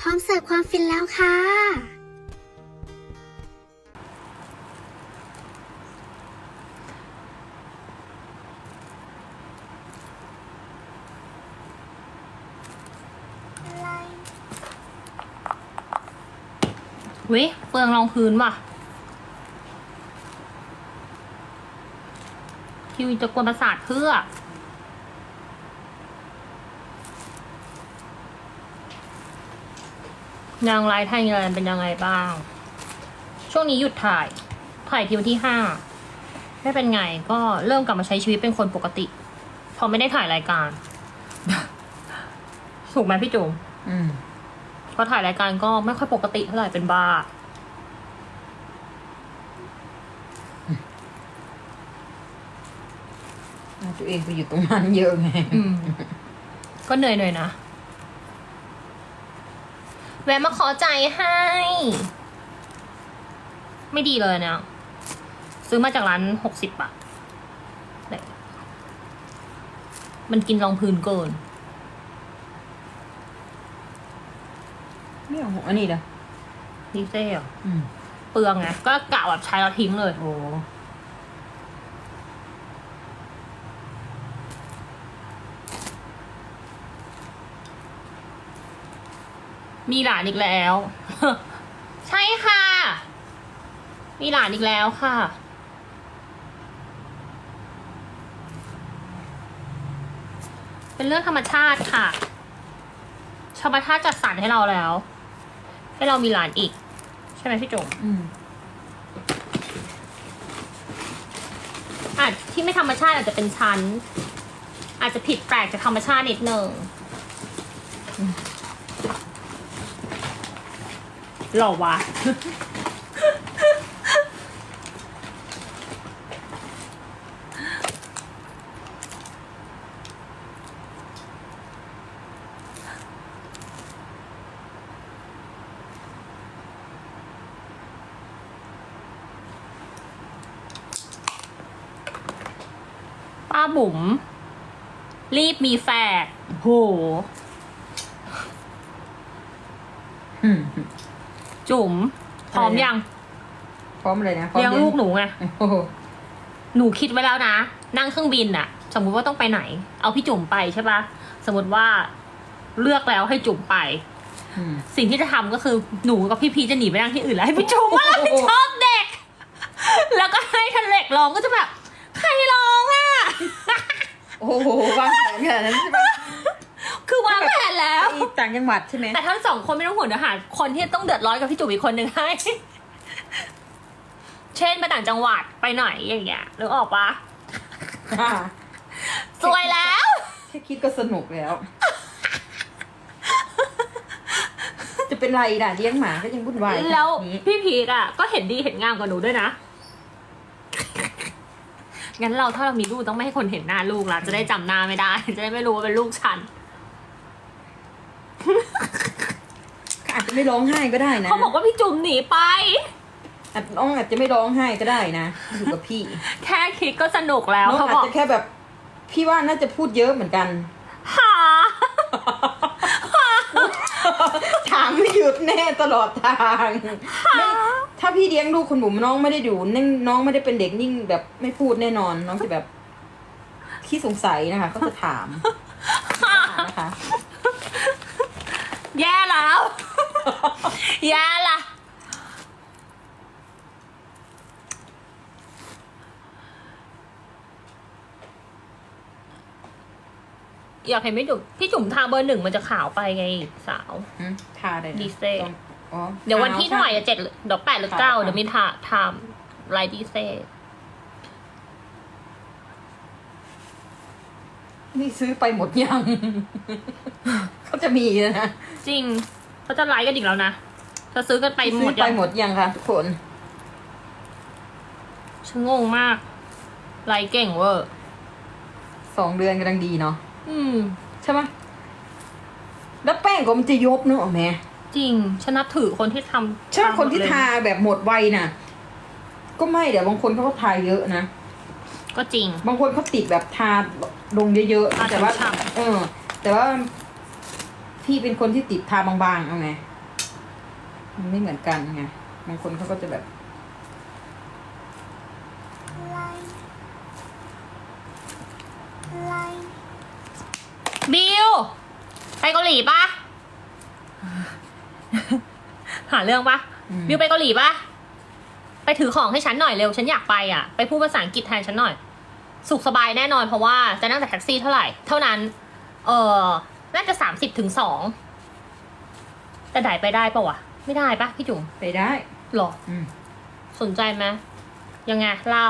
พร้อมเสิร์ฟความฟินแล้วค่ะ วิเฟืองรองพื้นว่ะ คิวจะกวนประสาทเพื่อ นางไลท์ไทยแลนด์เป็นยังไงบ้าง ช่วงนี้หยุดถ่าย ถ่ายทีวันที่ห้าไม่เป็นไงก็เริ่มกลับมาใช้ชีวิตเป็นคนปกติ พอไม่ได้ถ่ายรายการ ถูกไหมพี่จุ๋มอืมพอถ่ายรายการก็ไม่ค่อยปกติเท่าไหร่เป็นบ้า เอาตัวเองไปอยู่ตรงนั้นเยอะไง อืม ก็เหนื่อยหน่อยนะ แวะมาขอใจให้ ไม่ดีเลยเนี่ยซื้อมาจากร้านหกสิบบาทเนี่ยมันกินรองพื้นเกินไม่เอาอันนี้เหรอดีเซ่เหรออืมเปลืองไงก็กะแบบใช้แล้วทิ้งเลย โอ้ มีหลานอีกแล้ว ใช่ค่ะ มีหลานอีกแล้วค่ะ เป็นเรื่องธรรมชาติค่ะธรรมชาติจัดสรรให้เราแล้ว ให้เรามีหลานอีก ใช่ไหมพี่จุ๋มอืมอาจที่ไม่ธรรมชาติอาจจะเป็นชั้น อาจจะผิดแปลกจากธรรมชาตินิดหนึ่ง หล่อวะป้าบุ๋มรีบมีแฝดโห อืม จุ๋มพร้อมยัง พร้อมเลยนะพร้อมเลี้ยงลูกหนูไง โอ้โหหนูคิดไว้แล้วนะ นั่งเครื่องบินอะสมมุติว่าต้องไปไหน เอาพี่จุ๋มไปใช่ปะสมมติว่าเลือกแล้วให้จุ๋มไป อืม สิ่งที่จะทำก็คือหนูกับพี่พีจะหนีไปนั่งที่อื่นแล้วให้พี่จุ๋มมารับผิดชอบเด็ก แล้วก็ให้ทันเล็กร้องก็จะแบบ ใครร้องอะโอ้โหวางแผนขนาดนั้นใช่ไหม คือวางแผนแล้วที่ต่างจังหวัดใช่ไหมแต่ทั้งสองคนไม่ต้องห่วงเดี๋ยวหาคนที่ต้องเดือดร้อนกับพี่จุ๋มอีกคนหนึ่งให้ เช่นไปต่างจังหวัดไปไหนอย่างเงี้ยนึกออกปะอ่าสวยแล้ว แค่คิดก็สนุกแล้ว จะเป็นไรล่ะเลี้ยงหมาก็ยังวุ่นวายขนาดแล้วนี้พี่พีกอะ ก็เห็นดีเห็นงามกว่าหนูด้วยนะ งั้นเราถ้าเรามีลูกต้องไม่ให้คนเห็นหน้าลูกละจะได้จำหน้าไม่ได้ จะได้ไม่รู้ว่าเป็นลูกฉัน อา จจะไม่ร้องไห้ก็ได้นะเขาบอกว่าพี่จุ๋มหนีไป อาจน้องอาจจะไม่ร้องไห้ก็ได้นะอยู่กับพี่แค่คิดก็สนุกแล้วน้องเขาอาบจอกจะแค่แบบ พี่ว่าน่าจะพูดเยอะเหมือนกัน หา ถามไม่หยุดแน่ตลอดทางไม่ถ้าพี่เลี้ยงลูกคุณบุ๋มน้องไม่ได้ดูนิ่งน้องไม่ได้เป็นเด็กนิ่งแบบไม่พูดแน่นอน น้องจะแบบขี้สงสัยนะคะก็จะถามนะคะ แย่แล้ว แย่ละอยากเห็นพี่จุ๋มพี่จุ๋มทาเบอร์หนึ่งมันจะขาวไปไงสาว อืมทาได้นะดีเซ่ ต้องอ๋อเดี๋ยววันที่เท่าไหร่อะเจ็ดหรือเดี๋ยวแปดหรือเก้าค่ะเดี๋ยวมีทาทำไลท์ดีเซ่นี่ซื้อไปหมดยัง เขาจะมีนะ จริง เขาจะไลท์กันอีกแล้วนะเธอซื้อกันไปหมซื้อดไปยังหมดยังคะทุกคนฉันงงมาก ไลท์เก่งเวอร์สองเดือนกำลังดีเนาะอืม ใช่ไหมแล้วแป้งก็มันจะยบเนอะแม่จริงฉันนับถือคนที่ทำใช่ทำคนที่หมดเลยทาแบบหมดไวน่ะ ก็ไม่เดี๋ยวบางคนเขาก็ทาเยอะนะก็จริง บางคนเขาติดแบบทาลงเยอะทาๆแต่ว่าฉ่ำๆเออ แต่ว่า พี่เป็นคนที่ติดทาบางๆเอาไงมันไม่เหมือนกันไงบางคนเขาก็จะแบบบิวไปเกาหลีปะหาเรื่องปะอืมบิวไปเกาหลีปะไปถือของให้ฉันหน่อยเร็ว ฉันอยากไปอะ ไปพูดภาษาอังกฤษแทนฉันหน่อย สุขสบายแน่นอนเพราะว่าจะนั่งแต่แท็กซี่เท่าไหร่ เท่านั้น เออ น่าจะสามสิบถึงสองแต่ได้ไปได้ปะวะ ไม่ได้ปะพี่จุ๋มไปได้หรออืมสนใจไหมยังไงเล่า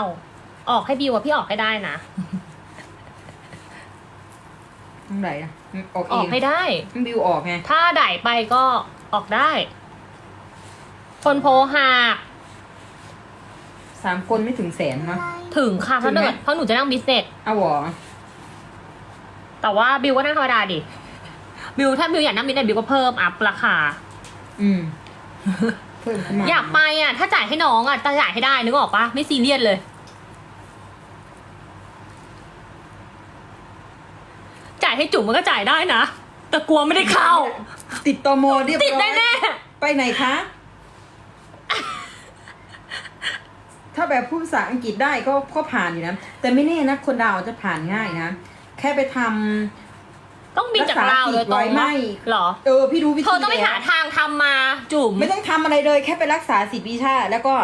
ออกให้บิวอะพี่ออกให้ได้นะต้องไหนนะออกอเออกงให้ได้ บิวออกไงถ้าได้ไปก็ออกได้ คนโพหักสามคนไม่ถึงแสนเนาะ ถึงค่ะเพราะถึงไหม เนิร์ดเพราะหนูจะนั่งบิสเนส เอาหรอแต่ว่าบิวก็นั่งธรรมดาดิ บิวถ้าบิวอยากนั่งบิสเนสบิวก็เพิ่มอัพราคา อืมเพิ่มขึ้นมาอยากไปอะ ถ้าจ่ายให้น้องอะจะจ่ายให้ได้นึกออกปะไม่ซีเรียสเลย จ่ายให้จุ๋มมันก็จ่ายได้นะแต่กลัวไม่ได้เข้า ติดตมเรียบร้อยติดแน่ไปไหนคะ ถ้าแบบพูดภาษาอังกฤษได้ก็ก็ผ่านอยู่นะ แต่ไม่แน่นะ คนดาวจะผ่านง่ายนะ แค่ไปทำๆ ต้องบินจากลาวโดยตรงรักษาสิทธิ์ไว้ไม่เหรอ เออพี่รู้วิธีเธอต้องไปหาแล้วทางทำมาจุ๋มไม่ต้องทำอะไรเลยแค่ไปรักษาสิทธิวีซ่าแล้วก็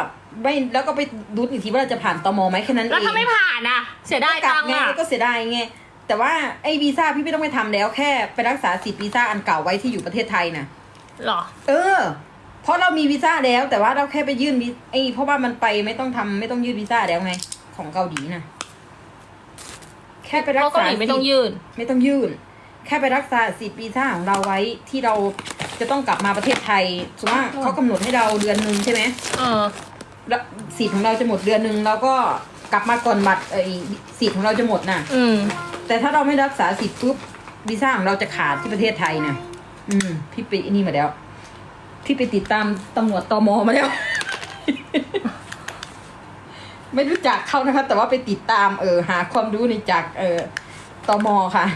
ไม่แล้วก็ไปดูอีกทีว่าเราจะผ่านตมไหมแค่นั้นเองแล้วถ้าไม่ผ่านอะ เสียดายกลัตังค์ไงอะก็เสียดายไงแต่ว่าไอ้วีซ่าพี่ไม่ต้องไปทำแล้วแค่ไปรักษาสิทธิวีซ่าอันเก่าไว้ที่อยู่ประเทศไทยน่ะเหรอ เออ เพราะเรามีวีซ่าแล้ว แต่ว่าเราแค่ไปยื่นวีไอ้เพราะว่ามันไปไม่ต้องทำไม่ต้องยื่นวีซ่าแล้วไง ของเกาหลีน่ะแค่ไปรัเพกราะเกาษาหลีไม่ต้องยื่น ไม่ต้องยื่น แค่ไปรักษาสิทธิวีซ่าของเราไว้ที่เราจะต้องกลับมาประเทศไทยสมมติว่าเขากำหนดให้เราเดือนหนึ่งใช่ไหมเออแล้วสิทธิ์ของเราจะหมดเดือนหนึ่งเราก็กลับมาก่อนบัตรไอ้สิทธิ์ของเราจะหมดน่ะ อืม แต่ถ้าเราไม่รักษาสิทธิ์ปุ๊บวีซ่าของเราจะขาดที่ประเทศไทยนะอืม พี่ไปนี่มาแล้ว พี่ไปติดตามตำรวจตมมาแล้ว ไม่รู้จักเขานะคะ แต่ว่าไปติดตามเออหาความรู้ในจากเออตมค่ะ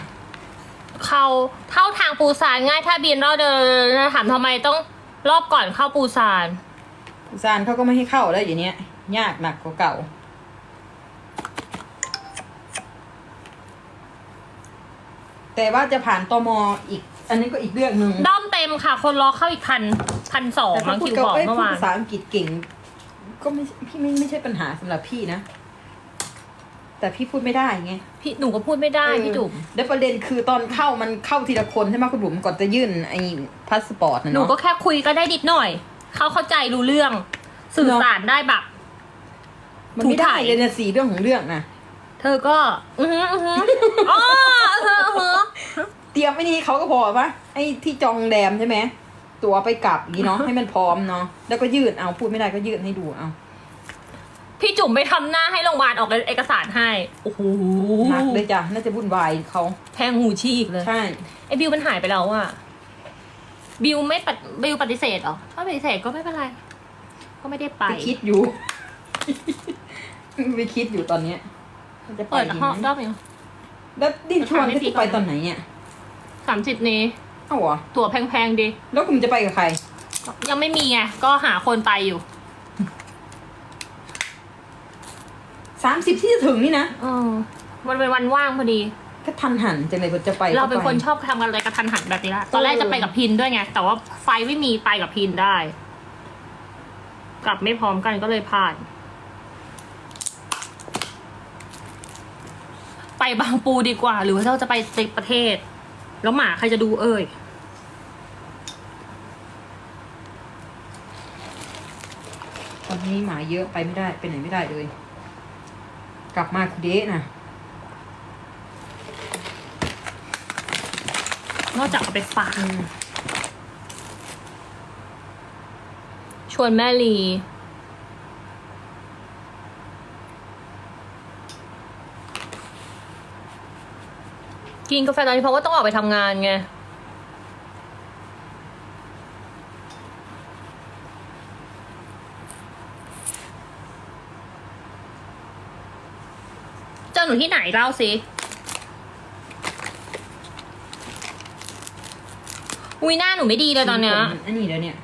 เข้าเข้าทางปูซานง่ายถ้าบินรอบเดินถามทำไมต้องรอบก่อนเข้าปูซานซานเขาก็ไม่ให้เข้าแล้วอย่างเนี้ย ยากหนักกว่าเก่า แต่ว่าจะผ่านตมอีก อันนี้ก็อีกเรื่องหนึ่งด้อมเต็มค่ะ คนรอเข้าอีกพันพันสองแต่มัถ้างพูดคิวกับบอกเอ้ยเมื่พูอดวาน ภาษาอังกฤษเก่ง ก็ไม่พี่ไม่ไม่ใช่ปัญหาสำหรับพี่นะ แต่พี่พูดไม่ได้ไงพี่หนูก็พูดไม่ได้พี่จุ๋มแล้วประเด็นคือตอนเข้ามันเข้าทีละคนใช่ไหมคุณบุ๋มก่อนจะยื่นไอ้พาสปอร์ตนะหนูเนาะก็แค่คุยก็ได้นิดหน่อย เขาเข้าใจรู้เรื่อง สื่อสารได้แบบมันไม่ได้ถูถ่ายเลยนะสีเรื่องของเรื่องนะเธอก็ อือหืออือหืออ๋ออือหืออือหือเตรียมไอ้นี่เขาก็พอปะไอ้ที่จองโรงแรมใช่ไหมตัวไปกลับอย่างนี้เนาะให้มันพร้อมเนาะแล้วก็ยื่นเอาพูดไม่ได้ก็ยื่นให้ดูเอา พี่จุ๋มไปทำหน้าให้โรงพยาบาลออกเอกสารให้ โอ้โหหนักเลยจ้ะน่าจะวุ่นวายเขาแพงหูชีกเลย ใช่ ไอ้บิวมันหายไปแล้วอะบิวไม่ปฏิบิวปฏิเสธเหรอถ้าปฏิเสธก็ไม่เป็นไร ก็ไม่ได้ไป ไปคิดอยู่ ไปคิดอยู่ตอนเนี้ยมันจะไปเปิดดีห้องไหมรอบนึงแล้วดินชวนถามให้ก็พี่จะไปก่อนตอนไหนเนี่ยสามสิบนี้เอ้าเหรอตั๋วแพงๆดีแล้วคุณจะไปกับใคร ยังไม่มีไงก็หาคนไปอยู่ามสิบที่จะถึงนี่นะเออมันเป็นวันว่างพอดี ก็ทันหันจังเลยว่าจะไปเราเป็นก็ไคนชอบทำอะไรกระทันหันแบบนี้ละตอนแรกจะไปกับพินด้วยไง แต่ว่าไฟไม่มีไปกับพินได้ กลับไม่พร้อมกันก็เลยผ่าน ไปบางปูดีกว่า หรือว่าเราจะไปติประเทศ แล้วหมาใครจะดูเอ่ยตอนนี้หมาเยอะไปไม่ได้ไปไหนไม่ได้เลย กลับมาคือเดะนะนอกจากเอาไปฝากชวนแม่ลี กินกาแฟตอนนี้เพราะว่าต้องออกไปทำงานไง หนูที่ไหนเล่าสิอุ้ยหน้าหนูไม่ดีเลยตอนเนี้ยอันนี้เดี๋ยวเนี่ย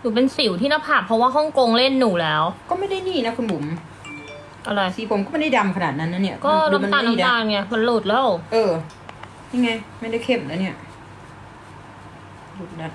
หนูเป็นสิวที่หน้าผากเพราะว่าฮ่องกงเล่นหนูแล้ว ก็ไม่ได้นี่นะคุณบุ๋มอะไรสีผมก็ไม่ได้ดำขนาดนั้นนะเนี่ย ก็ดูมัน้ำตาลไม่ได้น้ำตาลไงมันหลุดแล้ว เออ นี่ไง ไม่ได้เข้มแล้วเนี่ยหลุดแล้ว